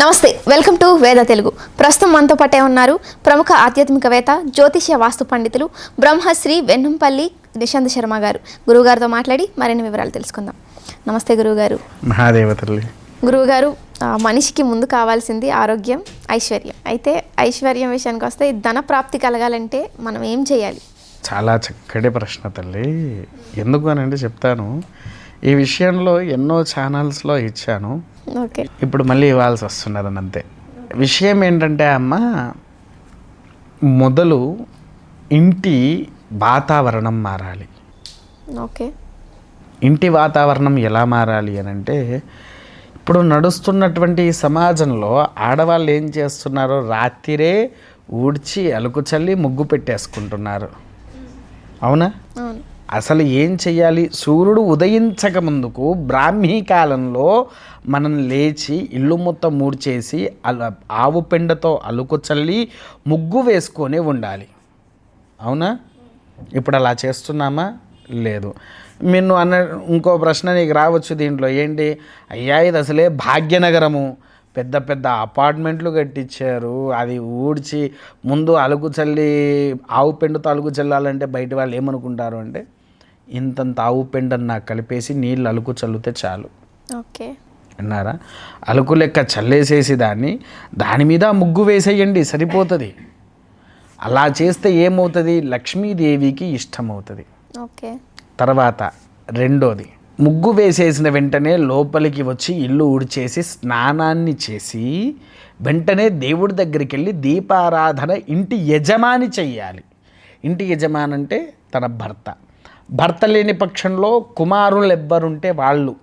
నమస్తే welcome to వేద తెలుగు. ప్రస్తుతం మనతో పాటే ఉన్నారు ప్రముఖ ఆధ్యాత్మికవేత్త జ్యోతిష్య వాస్తు పండితులు బ్రహ్మశ్రీ వెన్నంపల్లి నిశాంత్ శర్మ గారు. గురువుగారితో మాట్లాడి మరిన్ని వివరాలు తెలుసుకుందాం. నమస్తే గురువుగారు. మహాదేవతల్లి గురువుగారు మనిషికి ముందు కావాల్సింది ఆరోగ్యం ఐశ్వర్యం. అయితే ఐశ్వర్యం విషయానికి వస్తే ధన ప్రాప్తి కలగాలంటే మనం ఏం చేయాలి? చాలా చక్కటి ప్రశ్న తల్లి. ఎందుకు అని అంటే చెప్తాను. ఈ విషయంలో ఎన్నో ఛానల్స్లో ఇచ్చాను. ఓకే. ఇప్పుడు మళ్ళీ ఇవ్వాల్సి వస్తున్నది అని అంతే. విషయం ఏంటంటే అమ్మ మొదలు ఇంటి వాతావరణం మారాలి. ఓకే. ఇంటి వాతావరణం ఎలా మారాలి అని అంటే ఇప్పుడు నడుస్తున్నటువంటి ఈ సమాజంలో ఆడవాళ్ళు ఏం చేస్తున్నారో రాత్రిరే ఊడ్చి అలుకు చల్లి ముగ్గు పెట్టేసుకుంటున్నారు. అవునా? అవును. అసలు ఏం చేయాలి సూర్యుడు ఉదయించక ముందుకు బ్రాహ్మీ కాలంలో మనం లేచి ఇల్లు మొత్తం మూడ్చేసి అల ఆవు పెండతో అలుకు చల్లి ముగ్గు వేసుకొని ఉండాలి. అవునా? ఇప్పుడు అలా చేస్తున్నామా? లేదు. మీరు అన్న ఇంకో ప్రశ్న నీకు రావచ్చు దీంట్లో. ఏంటి? అయ్యా ఇది అసలే భాగ్యనగరము. పెద్ద పెద్ద అపార్ట్మెంట్లు కట్టించారు. అది ఊడ్చి ముందు అలుగు చల్లి ఆవు పెండుతో అలుగు చల్లాలంటే బయట వాళ్ళు ఏమనుకుంటారు అంటే? ఇంతంత ఆవు పెండని నాకు కలిపేసి నీళ్ళు అలుకు చల్లితే చాలు. ఓకే. అన్నారా అలుకు లెక్క చల్లేసేసి దాన్ని దాని మీద ముగ్గు వేసేయండి సరిపోతుంది. అలా చేస్తే ఏమవుతుంది? లక్ష్మీదేవికి ఇష్టమవుతుంది. ఓకే. తర్వాత రెండోది ముగ్గు వేసేసిన వెంటనే లోపలికి వచ్చి ఇల్లు ఊడ్చేసి స్నానాన్ని చేసి వెంటనే దేవుడి దగ్గరికి వెళ్ళి దీపారాధన ఇంటి యజమాని చెయ్యాలి. ఇంటి యజమాని అంటే తన భర్త. భర్త లేని పక్షంలో కుమారులు ఎవ్వరుంటే వాళ్ళు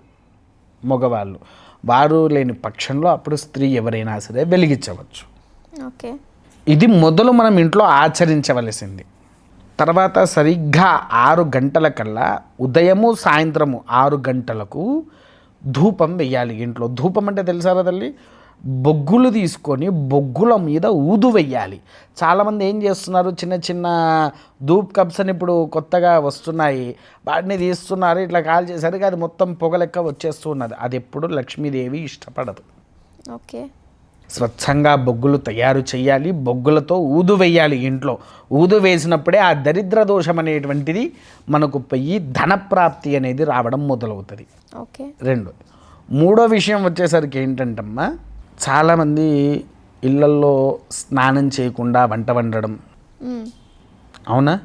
మగవాళ్ళు. వారు లేని పక్షంలో అప్పుడు స్త్రీ ఎవరైనా సరే వెలిగించవచ్చు. ఓకే. ఇది మొదలు మనం ఇంట్లో ఆచరించవలసింది. తర్వాత సరిగ్గా ఆరు గంటల కల్లా ఉదయము సాయంత్రము ఆరు గంటలకు ధూపం వెయ్యాలి ఇంట్లో. ధూపం అంటే తెలుసారా తల్లి? బొగ్గులు తీసుకొని బొగ్గుల మీద ఊదు వెయ్యాలి. చాలామంది ఏం చేస్తున్నారు? చిన్న చిన్న ధూప్ కప్స్ అని ఇప్పుడు కొత్తగా వస్తున్నాయి. వాటిని తీస్తున్నారు. ఇట్లా కాల్ చేసరికి అది మొత్తం పొగ లెక్క వచ్చేస్తూ ఉన్నది. అది ఎప్పుడు లక్ష్మీదేవి ఇష్టపడదు. ఓకే. స్వచ్ఛంగా బొగ్గులు తయారు చేయాలి బొగ్గులతో ఊదు వేయాలి ఇంట్లో. ఊదు వేసినప్పుడే ఆ దరిద్ర దోషం అనేటువంటిది మనకు పోయి ధనప్రాప్తి అనేది రావడం మొదలవుతుంది. ఓకే. రెండు. మూడో విషయం వచ్చేసరికి ఏంటంటమ్మా? చాలామంది ఇళ్ళల్లో స్నానం చేయకుండా వంట వండడం. అవునా?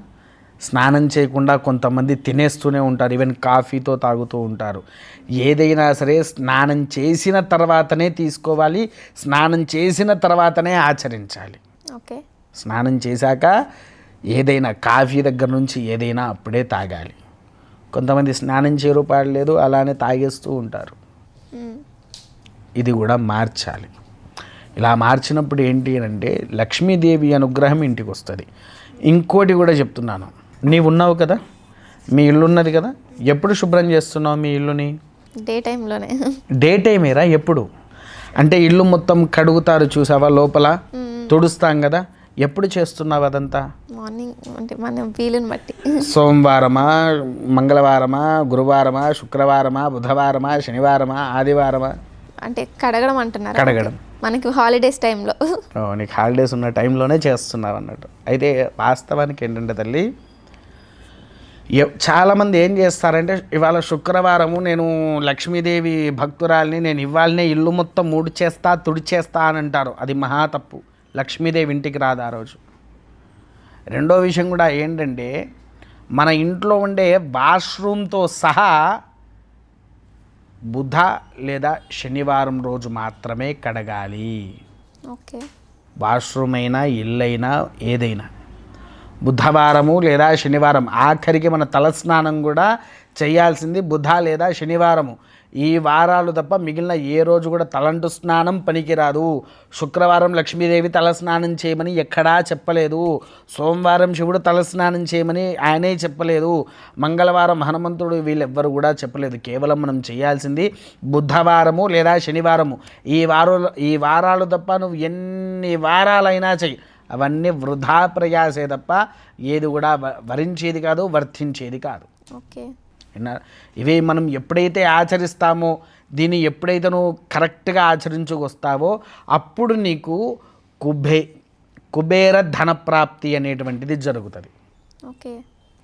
స్నానం చేయకుండా కొంతమంది తినేస్తూనే ఉంటారు ఈవెన్ కాఫీతో తాగుతూ ఉంటారు. ఏదైనా సరే స్నానం చేసిన తర్వాతనే తీసుకోవాలి స్నానం చేసిన తర్వాతనే ఆచరించాలి. ఓకే. స్నానం చేశాక ఏదైనా కాఫీ దగ్గర నుంచి ఏదైనా అప్పుడే తాగాలి. కొంతమంది స్నానం చేయరు పాడలేదు అలానే తాగేస్తూ ఉంటారు. ఇది కూడా మార్చాలి. ఇలా మార్చినప్పుడు ఏంటి అంటే లక్ష్మీదేవి అనుగ్రహం ఇంటికి వస్తుంది. ఇంకోటి కూడా చెప్తున్నాను. నీవు ఉన్నావు కదా? మీ ఇల్లు ఉన్నది కదా? ఎప్పుడు శుభ్రం చేస్తున్నావు మీ ఇల్లుని? డే టైంలోనే. డే టైమేరా? ఎప్పుడు? అంటే ఇల్లు మొత్తం కడుగుతారు చూసావా లోపల? తుడుస్తాం కదా? ఎప్పుడు చేస్తున్నావు అదంతా? మార్నింగ్ అంటే మన వీలుని బట్టి. సోమవారమా మంగళవారమా గురువారమా శుక్రవారమా బుధవారమా శనివారమా ఆదివారమా? అంటే కడగడం అంటున్నారు కడగడం. మనకి హాలిడేస్ టైంలో నీకు హాలిడేస్ ఉన్న టైంలోనే చేస్తున్నావు అన్నట్టు. అయితే వాస్తవానికి ఏంటంటే తల్లి చాలామంది ఏం చేస్తారంటే ఇవాళ శుక్రవారము నేను లక్ష్మీదేవి భక్తురాల్ని నేను ఇవాళనే ఇల్లు మొత్తం ఊడ్చేస్తా తుడిచేస్తా అని అంటారు. అది మహా తప్పు. లక్ష్మీదేవి ఇంటికి రాదు ఆ రోజు. రెండో విషయం కూడా ఏంటంటే మన ఇంట్లో ఉండే వాష్రూమ్తో సహా బుధ లేదా శనివారం రోజు మాత్రమే కడగాలి. ఓకే. వాష్రూమ్ అయినా ఇల్లైనా ఏదైనా. బుధవారము లేదా శనివారం. ఆఖరికి మన తలస్నానం కూడా చేయాల్సింది బుధ లేదా శనివారము. ఈ వారాలు తప్ప మిగిలిన ఏ రోజు కూడా తలంటు స్నానం పనికిరాదు. శుక్రవారం లక్ష్మీదేవి తలస్నానం చేయమని ఎక్కడా చెప్పలేదు. సోమవారం శివుడు తలస్నానం చేయమని ఆయనే చెప్పలేదు. మంగళవారం హనుమంతుడు వీళ్ళెవ్వరు కూడా చెప్పలేదు. కేవలం మనం చేయాల్సింది బుధవారము లేదా శనివారము. ఈ వారాలు ఈ వారాలు తప్ప నువ్వు ఎన్ని వారాలైనా చెయ్యి. అవన్నీ వృధా ప్రయాసే తప్ప ఏది కూడా వరించేది కాదు వర్తించేది కాదు. ఓకే? ఇవి మనం ఎప్పుడైతే ఆచరిస్తామో దీన్ని ఎప్పుడైతే నువ్వు కరెక్ట్గా ఆచరించుకొస్తావో అప్పుడు నీకు కుబే కుబేర ధన ప్రాప్తి అనేటువంటిది జరుగుతుంది. ఓకే.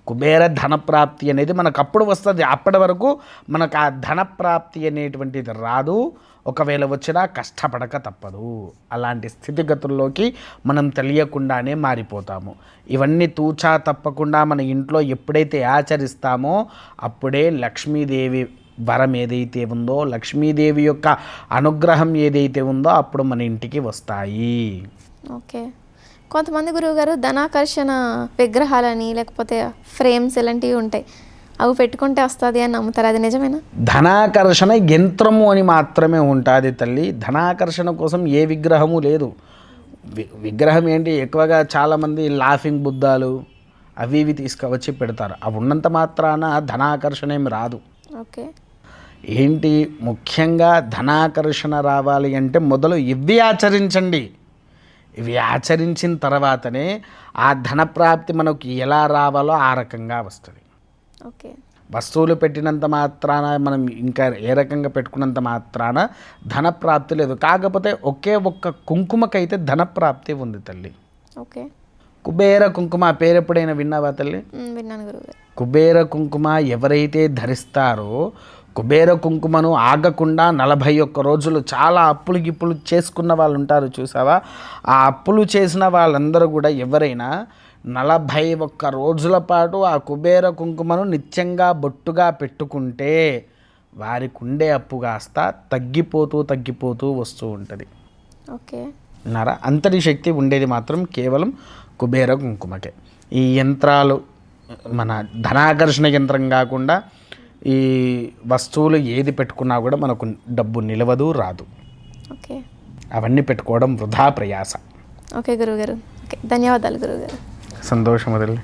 కుబేర ధనప్రాప్తి అనేది మనకు అప్పుడు వస్తుంది. అప్పటి వరకు మనకు ఆ ధనప్రాప్తి అనేటువంటిది రాదు. ఒకవేళ వచ్చినా కష్టపడక తప్పదు. అలాంటి స్థితిగతుల్లోకి మనం తెలియకుండానే మారిపోతాము. ఇవన్నీ తూచా తప్పకుండా మన ఇంట్లో ఎప్పుడైతే ఆచరిస్తామో అప్పుడే లక్ష్మీదేవి వరం ఏదైతే ఉందో లక్ష్మీదేవి యొక్క అనుగ్రహం ఏదైతే ఉందో అప్పుడు మన ఇంటికి వస్తాయి. ఓకే. కొంతమంది గురువుగారు ధనాకర్షణ విగ్రహాలని లేకపోతే ఫ్రేమ్స్ ఇలాంటివి ఉంటాయి. అవి పెట్టుకుంటే వస్తుంది అని నమ్ముతారు? అది నిజమేనా? ధనాకర్షణ యంత్రము అని మాత్రమే ఉంటుంది తల్లి. ధనాకర్షణ కోసం ఏ విగ్రహము లేదు. విగ్రహం ఏంటి? ఎక్కువగా చాలామంది లాఫింగ్ బుద్ధాలు అవి ఇవి తీసుకువచ్చి పెడతారు. అవి ఉన్నంత మాత్రాన ధనాకర్షణ ఏమి రాదు. ఓకే. ఏంటి? ముఖ్యంగా ధనాకర్షణ రావాలి అంటే మొదలు ఇవి ఆచరించండి. ఇవి ఆచరించిన తర్వాతనే ఆ ధనప్రాప్తి మనకు ఎలా రావాలో ఆ రకంగా వస్తుంది. ఓకే. వస్తువులు పెట్టినంత మాత్రాన మనం ఇంకా ఏ రకంగా పెట్టుకున్నంత మాత్రాన ధనప్రాప్తి లేదు. కాకపోతే ఒకే ఒక్క కుంకుమకైతే ధనప్రాప్తి ఉంది తల్లి. ఓకే. కుబేర కుంకుమ పేరు ఎప్పుడైనా విన్నావా తల్లి? విన్నాను గురువుగారు కుబేర కుంకుమ ఎవరైతే ధరిస్తారో కుబేర కుంకుమను ఆగకుండా నలభై ఒక్క రోజులు చాలా అప్పులు గిప్పులు చేసుకున్న వాళ్ళు ఉంటారు చూసావా? ఆ అప్పులు చేసిన వాళ్ళందరూ కూడా ఎవరైనా నలభై ఒక్క రోజుల పాటు ఆ కుబేర కుంకుమను నిత్యంగా బొట్టుగా పెట్టుకుంటే వారికి ఉండే అప్పు కాస్త తగ్గిపోతూ తగ్గిపోతూ వస్తూ ఉంటుంది. ఓకే. విన్నారా అంతటి శక్తి ఉండేది మాత్రం కేవలం కుబేర కుంకుమకే. ఈ యంత్రాలు మన ధనాకర్షణ యంత్రం కాకుండా ఈ వస్తువులు ఏది పెట్టుకున్నా కూడా మనకు డబ్బు నిలవదు రాదు. ఓకే. అవన్నీ పెట్టుకోవడం వృధా ప్రయాస. ఓకే గురువుగారు. ఓకే. ధన్యవాదాలు గురువుగారు. సంతోషం వదిలే.